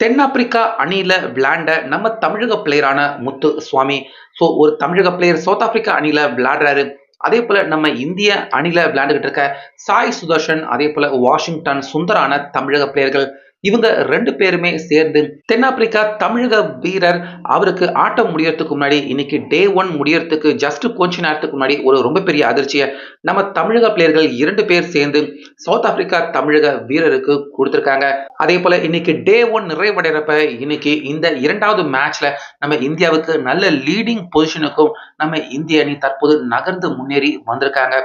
தென்னாப்பிரிக்கா அணியில விளையாண்ட நம்ம தமிழக பிளேயரான முத்து சுவாமி. ஸோ ஒரு தமிழக பிளேயர் சவுத் ஆப்பிரிக்கா அணியில விளையாடுறாரு. அதே போல நம்ம இந்திய அணில விளையாண்டுகிட்டு இருக்க சாய் சுதர்ஷன் அதே போல வாஷிங்டன் சுந்தரான தமிழக பிளேயர்கள் இவங்க ரெண்டு பேருமே சேர்ந்து தென்னாப்பிரிக்கா தமிழக வீரர். அவருக்கு ஆட்டம் முடியறதுக்கு முன்னாடி இன்னைக்கு டே ஒன் முடியறதுக்கு ஜஸ்ட் கொஞ்ச நேரத்துக்கு முன்னாடி ஒரு ரொம்ப பெரிய அதிர்ச்சியை நம்ம தமிழக பிளேயர்கள் இரண்டு பேர் சேர்ந்து சவுத் ஆப்பிரிக்கா தமிழக வீரருக்கு கொடுத்துருக்காங்க. அதே போல இன்னைக்கு டே ஒன் நிறைவடைறப்ப இன்னைக்கு இந்த இரண்டாவது மேட்ச்ல நம்ம இந்தியாவுக்கு நல்ல லீடிங் பொசிஷனுக்கும் நம்ம இந்திய அணி தற்போது நகர்ந்து முன்னேறி வந்திருக்காங்க.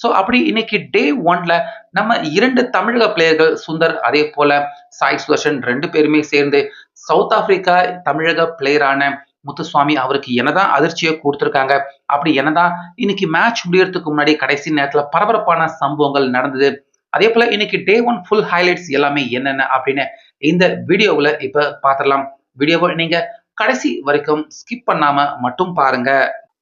ஸோ அப்படி இன்னைக்கு டே ஒன்ல நம்ம இரண்டு தமிழக பிளேயர்கள் சுந்தர் அதே போல சாய் சுதர்ஷன் ரெண்டு பேருமே சேர்ந்து சவுத் ஆப்பிரிக்கா தமிழக பிளேயரான முத்துசுவாமி அவருக்கு என்னதான் அதிர்ச்சியை கொடுத்துருக்காங்க அப்படி என்னதான் இன்னைக்கு மேட்ச் முடியறதுக்கு முன்னாடி கடைசி நேரத்துல பரபரப்பான சம்பவங்கள் நடந்தது அதே போல இன்னைக்கு டே ஒன் ஃபுல் ஹைலைட்ஸ் எல்லாமே என்னென்ன அப்படின்னு இந்த வீடியோவில் இப்ப பார்த்துடலாம். வீடியோவை நீங்க கடைசி வரைக்கும் ஸ்கிப் பண்ணாம மட்டும் பாருங்க.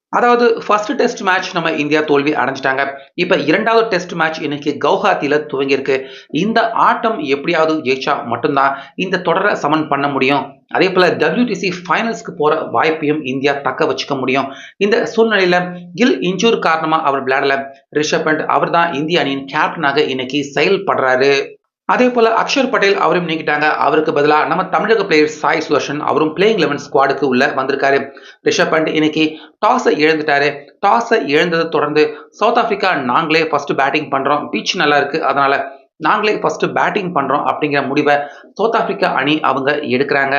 அதாவது ஃபர்ஸ்ட் டெஸ்ட் மேட்ச் நம்ம இந்தியா தோல்வி அடைஞ்சிட்டாங்க. இப்போ இரண்டாவது டெஸ்ட் மேட்ச் இன்னைக்கு கவுஹாத்தியில் துவங்கியிருக்கு. இந்த ஆட்டம் எப்படியாவது ஜெயிச்சா மட்டும்தான் இந்த தொடரை சமன் பண்ண முடியும். அதே போல டபிள்யூடிசி ஃபைனல்ஸ்க்கு போற வாய்ப்பையும் இந்தியா தக்க வச்சுக்க முடியும். இந்த சூழ்நிலையில கில் இன்ஜூர் காரணமா அவர் விளையாடல. ரிஷப் பண்ட் அவர் தான் இந்திய அணியின் கேப்டனாக இன்னைக்கு செயல்படுறாரு. அதே போல அக்ஷர் பட்டேல் அவரும் நீக்கிட்டாங்க. அவருக்கு பதிலாக நம்ம தமிழக பிளேயர் சாய் சுதர்ஷன் அவரும் பிளேயிங் லெவன் ஸ்குவாடுக்கு உள்ள வந்திருக்காரு. ரிஷப் பண்ட் இன்னைக்கு டாஸை இழந்துட்டாரு. டாஸை இழந்ததை தொடர்ந்து சவுத் ஆப்பிரிக்கா நாங்களே ஃபர்ஸ்ட் பேட்டிங் பண்றோம். பீச் நல்லா இருக்கு. அதனால நாங்களே ஃபர்ஸ்ட் பேட்டிங் பண்றோம் அப்படிங்கிற முடிவை சவுத் ஆப்பிரிக்கா அணி அவங்க எடுக்கிறாங்க.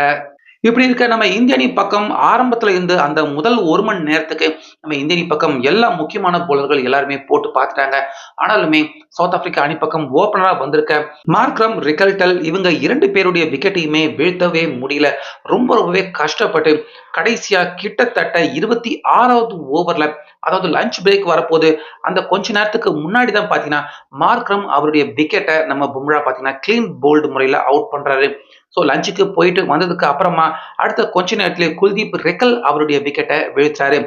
இப்படி இருக்க நம்ம இந்திய அணி பக்கம் ஆரம்பத்துல இருந்து அந்த முதல் ஒரு மணி நேரத்துக்கு நம்ம இந்திய அணி பக்கம் எல்லா முக்கியமான போலர்கள் எல்லாருமே போட்டு பார்த்துட்டாங்க. ஆனாலுமே சவுத் ஆப்பிரிக்கா அணி பக்கம் ஓபனரா வந்திருக்க மார்க்ரம் ரிகல்டல் இவங்க இரண்டு பேருடைய விக்கெட்டையுமே வீழ்த்தவே முடியல. ரொம்ப ரொம்பவே கஷ்டப்பட்டு கடைசியா கிட்டத்தட்ட இருபத்தி ஆறாவது ஓவர்ல அதாவது லஞ்ச் பிரேக் வரப்போது அந்த கொஞ்ச நேரத்துக்கு முன்னாடி தான் பாத்தீங்கன்னா மார்க்ரம் அவருடைய விக்கெட்டை நம்ம பும்ரா பார்த்தீங்கன்னா கிளீன் போல்டு முறையில அவுட் பண்றாரு. ஸோ லஞ்சுக்கு போயிட்டு வந்ததுக்கு அப்புறமா அடுத்த கொஞ்ச நேரத்திலே குல்தீப் ரெக்கல் அவருடைய விக்கெட்டை வீழ்த்தாரு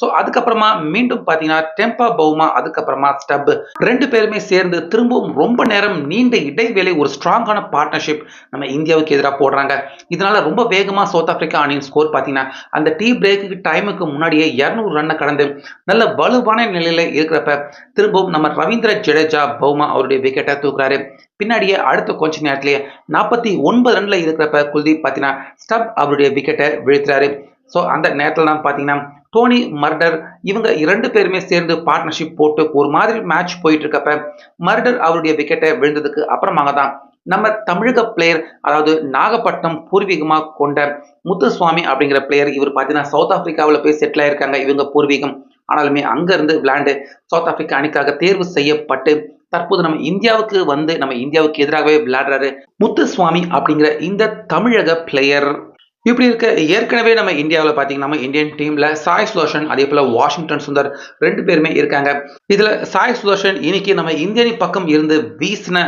ஸோ அதுக்கப்புறமா மீண்டும் பார்த்தீங்கன்னா டெம்பா பவுமா அதுக்கப்புறமா ஸ்டப் ரெண்டு பேருமே சேர்ந்து திரும்பவும் ரொம்ப நேரம் நீண்ட இடைவேளை ஒரு ஸ்ட்ராங்கான பார்ட்னர்ஷிப் நம்ம இந்தியாவுக்கு எதிராக போடுறாங்க. இதனால ரொம்ப வேகமாக சவுத் ஆப்பிரிக்கா அணியின் ஸ்கோர் பார்த்தீங்கன்னா அந்த டீ பிரேக்கு டைமுக்கு முன்னாடியே இரநூறு ரன்னை கடந்து நல்ல வலுவான நிலையில் இருக்கிறப்ப திரும்பவும் நம்ம ரவீந்திர ஜடேஜா பவுமா அவருடைய விக்கெட்டை தூக்குறாரு. பின்னாடியே அடுத்த கொஞ்ச நேரத்திலேயே நாற்பத்தி ஒன்பது ரன்ல இருக்கிறப்ப குல்தீப் பார்த்தீங்கன்னா ஸ்டப் அவருடைய விக்கெட்டை வீழ்த்துறாரு. ஸோ அந்த நேரத்தில் தான் பார்த்தீங்கன்னா டோனி மர்டர் இவங்க இரண்டு பேருமே சேர்ந்து பார்ட்னர்ஷிப் போட்டு ஒரு மாதிரி மேட்ச் போயிட்டு இருக்கப்ப மர்டர் அவருடைய விக்கெட்டை விழுந்ததுக்கு அப்புறமாக தான் நம்ம தமிழக பிளேயர் அதாவது நாகப்பட்டினம் பூர்வீகமாக கொண்ட முத்துசுவாமி அப்படிங்கிற பிளேயர் இவர் பார்த்தீங்கன்னா சவுத் ஆப்பிரிக்காவில் போய் செட்டில் ஆயிருக்காங்க. இவங்க பூர்வீகம். ஆனாலுமே அங்கேருந்து விளையாண்டு சவுத் ஆப்பிரிக்கா அணிக்காக தேர்வு செய்யப்பட்டு தற்போது நம்ம இந்தியாவுக்கு வந்து நம்ம இந்தியாவுக்கு எதிராகவே விளையாடுறாரு முத்துசுவாமி அப்படிங்கிற இந்த தமிழக பிளேயர் இப்படி இருக்க ஏற்கனவே நம்ம இந்தியாவில் பார்த்தீங்கன்னா நம்ம இந்தியன் டீம்ல சாய் சுதர்ஷன் அதே போல வாஷிங்டன் சுந்தர் ரெண்டு பேருமே இருக்காங்க. இதுல சாய் சுதர்ஷன் இன்னைக்கு நம்ம இந்தியனி பக்கம் இருந்து வீசின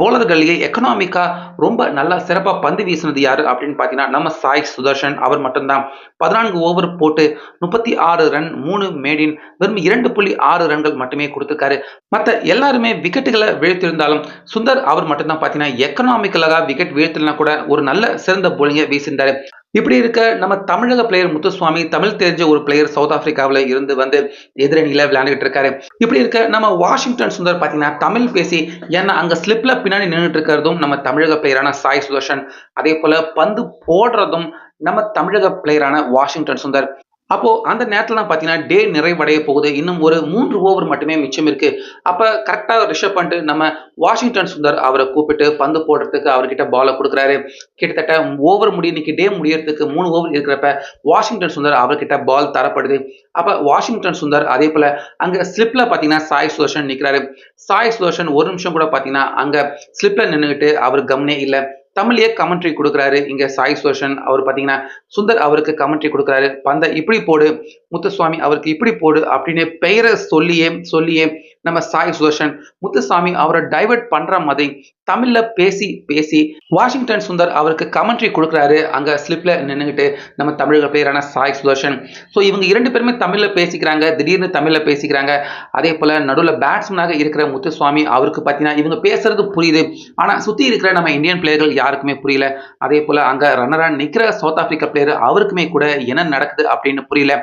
போலர்கள்லயே எக்கனாமிக்கா ரொம்ப நல்லா சிறப்பா பந்து வீசினது யாரு அப்படின்னு பார்த்தீங்கன்னா நம்ம சாய் சுதர்ஷன். அவர் மட்டும்தான். பதினான்கு ஓவர் போட்டு முப்பத்தி ஆறு ரன் மூணு மேடின் வெறும் இரண்டு புள்ளி ஆறு ரன்கள் மட்டுமே கொடுத்திருக்காரு. மற்ற எல்லாருமே விக்கெட்டுகளை வீழ்த்திருந்தாலும் சுந்தர் அவர் மட்டும்தான் பார்த்தீங்கன்னா எக்கனாமிக்கலாக விக்கெட் வீழ்த்தினா கூட ஒரு நல்ல சிறந்த போலிங்கை வீசியிருந்தாரு. இப்படி இருக்க நம்ம தமிழக பிளேயர் முத்துசுவாமி தமிழ் தெரிஞ்ச ஒரு பிளேயர் சவுத் ஆப்பிரிக்காவில் இருந்து வந்து எதிரணியில விளையாண்டுகிட்டு இருக்காரு. இப்படி இருக்க நம்ம வாஷிங்டன் சுந்தர் பார்த்தீங்கன்னா தமிழ் பேசி ஏன்னா அங்க ஸ்லிப்ல பின்னாடி நின்றுட்டு இருக்கிறதும் நம்ம தமிழக பிளேயரான சாய் சுதர்ஷன். அதே போல பந்து போடுறதும் நம்ம தமிழக பிளேயரான வாஷிங்டன் சுந்தர் அப்போ அந்த நேரத்தில் தான் பார்த்தீங்கன்னா டே நிறைவடைய போகுது. இன்னும் ஒரு மூன்று ஓவர் மட்டுமே மிச்சம் இருக்கு. அப்போ கரெக்டாக ரிஷப் பண்ணிட்டு நம்ம வாஷிங்டன் சுந்தர் அவரை கூப்பிட்டு பந்து போடுறதுக்கு அவர்கிட்ட பாலை கொடுக்குறாரு. கிட்டத்தட்ட ஓவர் முடிய இன்னைக்கு டே முடியறதுக்கு மூணு ஓவர் இருக்கிறப்ப வாஷிங்டன் சுந்தர் அவர்கிட்ட பால் தரப்படுது. அப்போ வாஷிங்டன் சுந்தர் அதே போல அங்கே ஸ்லிப்ல பார்த்தீங்கன்னா சாய் சுதர்ஷன் நிற்கிறாரு சாய் சுதர்ஷன் ஒரு நிமிஷம் கூட பார்த்தீங்கன்னா அங்கே ஸ்லிப்ல நின்றுக்கிட்டு அவர் கவனே இல்லை. தமிழ்லயே கமெண்ட்ரி கொடுக்குறாரு. இங்க சாய் சோஷன் அவர் பார்த்தீங்கன்னா சுந்தர் அவருக்கு கமெண்ட்ரி கொடுக்குறாரு. பந்த இப்படி போடு முத்துசுவாமி அவருக்கு இப்படி போடு அப்படின்னு பெயரை சொல்லியே சொல்லியே நம்ம சாய் சுதர்ஷன் முத்துசாமி அவரை டைவர்ட் பண்ற மாதிரி தமிழ்ல பேசி பேசி வாஷிங்டன் சுந்தர் அவருக்கு கமெண்ட்ரி கொடுக்குறாரு. அங்க ஸ்லிப்ல நின்றுகிட்டு நம்ம தமிழக பிளேயரான சாய் சுதர்ஷன். ஸோ இவங்க இரண்டு பேருமே தமிழ்ல பேசிக்கிறாங்க. திடீர்னு தமிழ்ல பேசிக்கிறாங்க. அதே போல நடுவில் பேட்ஸ்மேனாக இருக்கிற முத்துசுவாமி அவருக்கு பார்த்தீங்கன்னா இவங்க பேசுறது புரியுது. ஆனா சுத்தி இருக்கிற நம்ம இந்தியன் பிளேயர்கள் யாருக்குமே புரியல. அதே போல அங்க ரன்னரா நிக்கிற சவுத் ஆப்பிரிக்கா பிளேயர் அவருக்குமே கூட என்ன நடக்குது அப்படின்னு புரியல.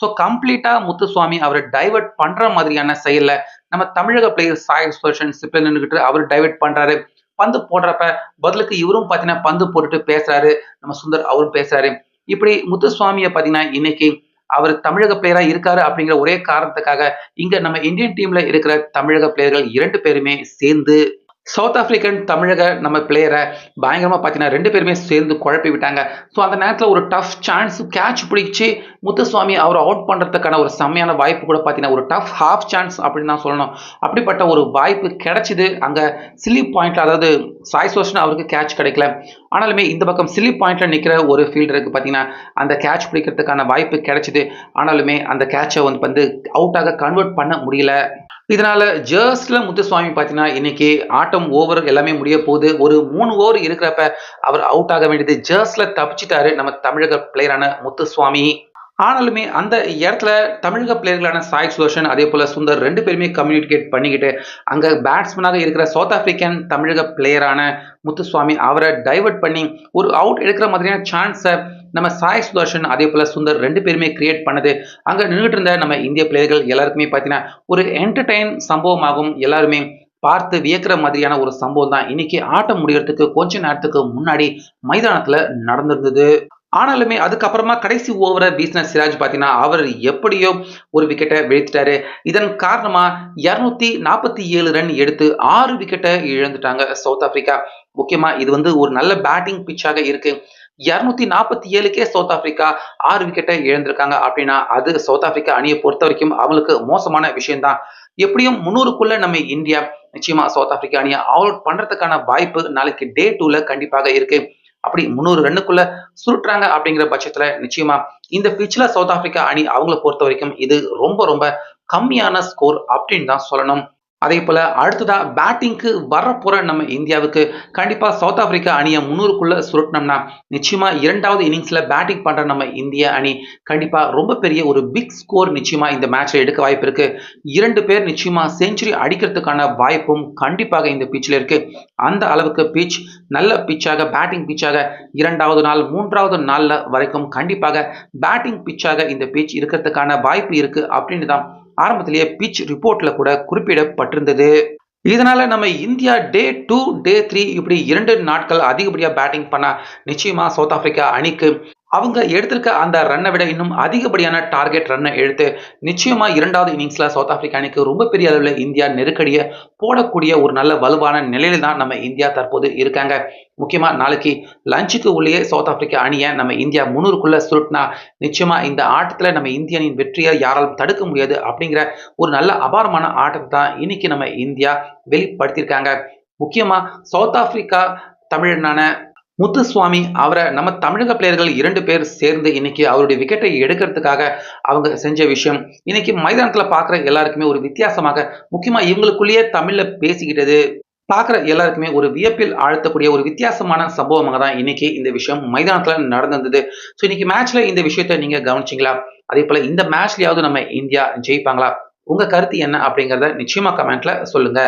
ஸோ கம்ப்ளீட்டா முத்துசுவாமி அவரை டைவர்ட் பண்ற மாதிரியான செயல்ல நம்ம தமிழக பிளேயர் சாய் சுதர்ஷன் சிப்ல நின்றுகிட்டு அவர் டைவர்ட் பண்றாரு. பந்து போடுறப்ப பதிலுக்கு இவரும் பார்த்தீங்கன்னா பந்து போட்டுட்டு பேசுறாரு. நம்ம சுந்தர் அவரும் பேசுறாரு. இப்படி முத்துசுவாமியை பார்த்தீங்கன்னா இன்னைக்கு அவர் தமிழக பிளேயரா இருக்காரு அப்படிங்கிற ஒரே காரணத்துக்காக இங்க நம்ம இந்தியன் டீம்ல இருக்கிற தமிழக பிளேயர்கள் இரண்டு பேருமே சேர்ந்து சவுத் ஆப்பிரிக்கன் தமிழக நம்ம பிளேயரை பயங்கரமாக பார்த்தீங்கன்னா ரெண்டு பேருமே சேர்ந்து குழப்பி விட்டாங்க. ஸோ அந்த நேரத்தில் ஒரு டஃப் சான்ஸ் கேட்ச் பிடிச்சி முத்துசுவாமி அவரை அவுட் பண்ணுறதுக்கான ஒரு செம்மையான வாய்ப்பு கூட பார்த்தீங்கன்னா ஒரு டஃப் ஹாஃப் சான்ஸ் அப்படின்னு தான் சொல்லணும். அப்படிப்பட்ட ஒரு வாய்ப்பு கிடைச்சிது. அங்கே சில்லி பாயிண்ட்ல அதாவது சாய் சோஷன் அவருக்கு கேட்ச் கிடைக்கல. ஆனாலுமே இந்த பக்கம் சில்லி பாயிண்ட்ல நிற்கிற ஒரு ஃபீல்டருக்கு பார்த்தீங்கன்னா அந்த கேட்ச் பிடிக்கிறதுக்கான வாய்ப்பு கிடைச்சிது. ஆனாலுமே அந்த கேட்சை வந்து வந்து அவுட்டாக கன்வெர்ட் பண்ண முடியல. இதனால் ஜேர்ஸ்ல முத்துசுவாமி பார்த்தீங்கன்னா இன்னைக்கு ஆட்டம் ஓவர் எல்லாமே முடிய போகுது. ஒரு மூணு ஓவர் இருக்கிறப்ப அவர் அவுட் ஆக வேண்டியது ஜேர்ஸ்ல தப்பிச்சிட்டாரு நம்ம தமிழக பிளேயரான முத்துசுவாமி. ஆனாலுமே அந்த இடத்துல தமிழக பிளேயர்களான சாய் சுதர்ஷன் அதே போல் சுந்தர் ரெண்டு பேருமே கம்யூனிகேட் பண்ணிக்கிட்டு அங்கே பேட்ஸ்மேனாக இருக்கிற சவுத் ஆப்பிரிக்கன் தமிழக பிளேயரான முத்துசுவாமி அவரை டைவர்ட் பண்ணி ஒரு அவுட் எடுக்கிற மாதிரியான சான்ஸை நம்ம சாய் சுதர்ஷன் அதே போல சுந்தர் ரெண்டு பேருமே கிரியேட் பண்ணது. அங்க நின்றுட்டு இருந்த நம்ம இந்திய பிளேயர்கள் எல்லாருக்குமே பார்த்தீங்கன்னா ஒரு என்டர்டைன் சம்பவமாகும் எல்லாருமே பார்த்து வியக்கிற மாதிரியான ஒரு சம்பவம் தான். இன்னைக்கு ஆட்டம் முடிகிறதுக்கு கொஞ்ச நேரத்துக்கு முன்னாடி மைதானத்துல நடந்திருந்தது. ஆனாலுமே அதுக்கப்புறமா கடைசி ஓவரை வீசின சிராஜ் பார்த்தீங்கன்னா அவர் எப்படியோ ஒரு விக்கெட்டை வீழ்த்திட்டாரு. இதன் காரணமா இரநூத்தி நாற்பத்தி ஏழு ரன் எடுத்து ஆறு விக்கெட்டை இழந்துட்டாங்க சவுத் ஆப்பிரிக்கா. முக்கியமா இது வந்து ஒரு நல்ல பேட்டிங் பிச்சாக இருக்கு. இருநூத்தி நாற்பத்தி ஏழுக்கே சவுத் ஆப்பிரிக்கா ஆறு விக்கெட்டை இழந்திருக்காங்க அப்படின்னா அது சவுத் ஆப்பிரிக்கா அணியை பொறுத்த வரைக்கும் அவங்களுக்கு மோசமான விஷயம்தான். எப்படியும் முன்னூறுக்குள்ள நம்ம இந்தியா நிச்சயமா சவுத் ஆப்பிரிக்கா அணியை அவுட் பண்றதுக்கான வாய்ப்பு நாளைக்கு டே டூல கண்டிப்பாக இருக்கு. அப்படி முந்நூறு ரன்னுக்குள்ள சுருட்டுறாங்க அப்படிங்கிற பட்சத்துல நிச்சயமா இந்த பிச்சில் சவுத் ஆப்பிரிக்கா அணி அவங்கள பொறுத்த வரைக்கும் இது ரொம்ப ரொம்ப கம்மியான ஸ்கோர் அப்படின்னு தான் சொல்லணும். அதே போல் அடுத்ததாக பேட்டிங்க்கு வரப்போகிற நம்ம இந்தியாவுக்கு கண்டிப்பாக சவுத் ஆப்பிரிக்கா அணியை முன்னூறுக்குள்ளே சுருட்டினோம்னா நிச்சயமாக இரண்டாவது இன்னிங்ஸில் பேட்டிங் பண்ணுற நம்ம இந்திய அணி கண்டிப்பாக ரொம்ப பெரிய ஒரு பிக் ஸ்கோர் நிச்சயமாக இந்த மேட்ச்ல எடுக்க வாய்ப்பு இருக்குது இரண்டு பேர் நிச்சயமாக செஞ்சுரி அடிக்கிறதுக்கான வாய்ப்பும் கண்டிப்பாக இந்த பிச்சில் இருக்குது அந்த அளவுக்கு பிச் நல்ல பிச்சாக பேட்டிங் பிச்சாக இரண்டாவது நாள் மூன்றாவது நாளில் வரைக்கும் கண்டிப்பாக பேட்டிங் பிச்சாக இந்த பிச் இருக்கிறதுக்கான வாய்ப்பு இருக்குது அப்படின்னு தான் ஆரம்பத்திலேயே பிச் ரிப்போர்ட்ல கூட குறிப்பிடப்பட்டிருந்தது. இதனால நம்ம India day two day three இப்படி இரண்டு நாட்கள் அதிகப்படியாக பேட்டிங் பண்ண நிச்சயமா சவுத் ஆப்பிரிக்கா அணிக்கு அவங்க எடுத்திருக்க அந்த ரன்னை விட இன்னும் அதிகப்படியான டார்கெட் ரன்னை எடுத்து நிச்சயமா இரண்டாவது இன்னிங்ஸ்ல சவுத் ஆப்பிரிக்கா அணிக்கு ரொம்ப பெரிய அளவில் இந்தியா நெருக்கடியை போடக்கூடிய ஒரு நல்ல வலுவான நிலையில தான் நம்ம இந்தியா தற்போது இருக்காங்க. முக்கியமா நாளைக்கு லஞ்சுக்கு உள்ளேயே சவுத் ஆப்பிரிக்கா அணியை நம்ம இந்தியா முன்னூறுக்குள்ளே சுருட்டினா நிச்சயமா இந்த ஆட்டத்தில் நம்ம இந்திய அணியின் வெற்றியை யாராலும் தடுக்க முடியாது அப்படிங்கிற ஒரு நல்ல அபாரமான ஆட்டத்தை தான் இன்னைக்கு நம்ம இந்தியா வெளிப்படுத்தியிருக்காங்க. முக்கியமா சவுத் ஆப்பிரிக்கா தமிழனான முத்துசுவாமி அவரை நம்ம தமிழக பிளேயர்கள் இரண்டு பேர் சேர்ந்து இன்னைக்கு அவருடைய விக்கெட்டை எடுக்கிறதுக்காக அவங்க செஞ்ச விஷயம். இன்னைக்கு மைதானத்தில் பார்க்குற எல்லாருக்குமே ஒரு வித்தியாசமாக முக்கியமாக இவங்களுக்குள்ளேயே தமிழில் பேசிக்கிட்டது பார்க்குற எல்லாருக்குமே ஒரு வியப்பில் ஆழ்த்தக்கூடிய ஒரு வித்தியாசமான சம்பவமாக தான் இன்னைக்கு இந்த விஷயம் மைதானத்துல நடந்திருந்தது. ஸோ இன்னைக்கு மேட்ச்ல இந்த விஷயத்த நீங்க கவனிச்சிங்களா? அதே போல இந்த மேட்ச்லயாவது நம்ம இந்தியா ஜெயிப்பாங்களா? உங்க கருத்து என்ன அப்படிங்கிறத நிச்சயமா கமெண்ட்ல சொல்லுங்க.